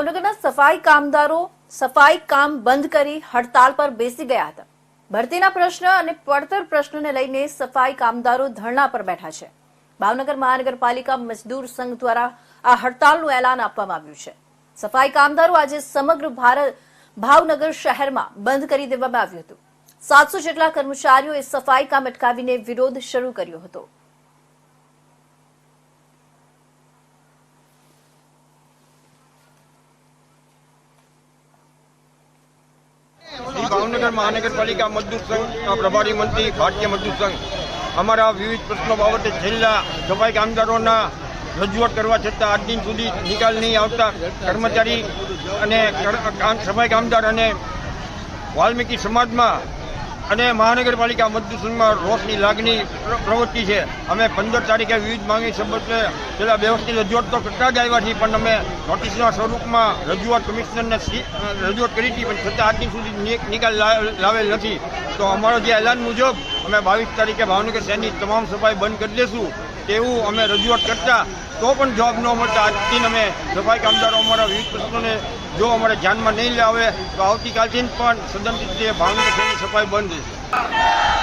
ભાવનગરના સફાઈ કામદારો સફાઈ કામ બંધ કરી હડતાલ પર બેસી ગયા હતા. ભરતીના પ્રશ્ન અને પડતર પ્રશ્નને લઈને સફાઈ કામદારો ધરણા પર બેઠા છે. ભાવનગર મહાનગરપાલિકા મજદૂર સંઘ દ્વારા આ હડતાલનું એલાન આપવામાં આવ્યું છે. સફાઈ કામદારો આજે સમગ્ર ભારત ભાવનગર શહેરમાં બંધ કરી દેવામાં આવ્યું હતું. સાતસો જેટલા કર્મચારીઓએ સફાઈ કામ અટકાવીને વિરોધ શરૂ કર્યો હતો. ભાવનગર મહાનગરપાલિકા મજદૂર સંઘ પ્રભારી મંત્રી, ભારતીય મજદૂર સંઘ. અમારા વિવિધ પ્રશ્નો બાબતે છેલ્લા સફાઈ કામદારોના રજૂઆત કરવા છતાં આજ દિન સુધી નિકાલ નહીં આવતા. કર્મચારી અને સફાઈ કામદાર અને વાલ્મીકી સમાજમાં અને મહાનગરપાલિકા સંઘમાં રોષની લાગણી પ્રવૃત્તિ છે. અમે પંદર તારીખે વિવિધ માંગણી સંબંધે પેલા વ્યવસ્થિત રજૂઆત તો કરતા જ આવ્યા છીએ, પણ અમે નોટિસના સ્વરૂપમાં રજૂઆત કમિશનરને રજૂઆત કરી હતી, પણ છતાં આજની સુધી નિકાલ લાવેલ નથી. તો અમારો જે એલાન મુજબ અમે બાવીસ તારીખે ભાવનગર શહેરની તમામ સફાઈ બંધ કરી દેશું, તેવું અમે રજૂઆત કરતા તો પણ જવાબ ન મળતા. આજથી અમે સફાઈ કામદારો અમારા વિવિધ પ્રશ્નોને જો અમારે ધ્યાનમાં નહીં લાવે, તો આવતીકાલથી પણ સદન રીતે ભાવનગર શહેરની સફાઈ બંધ રહેશે.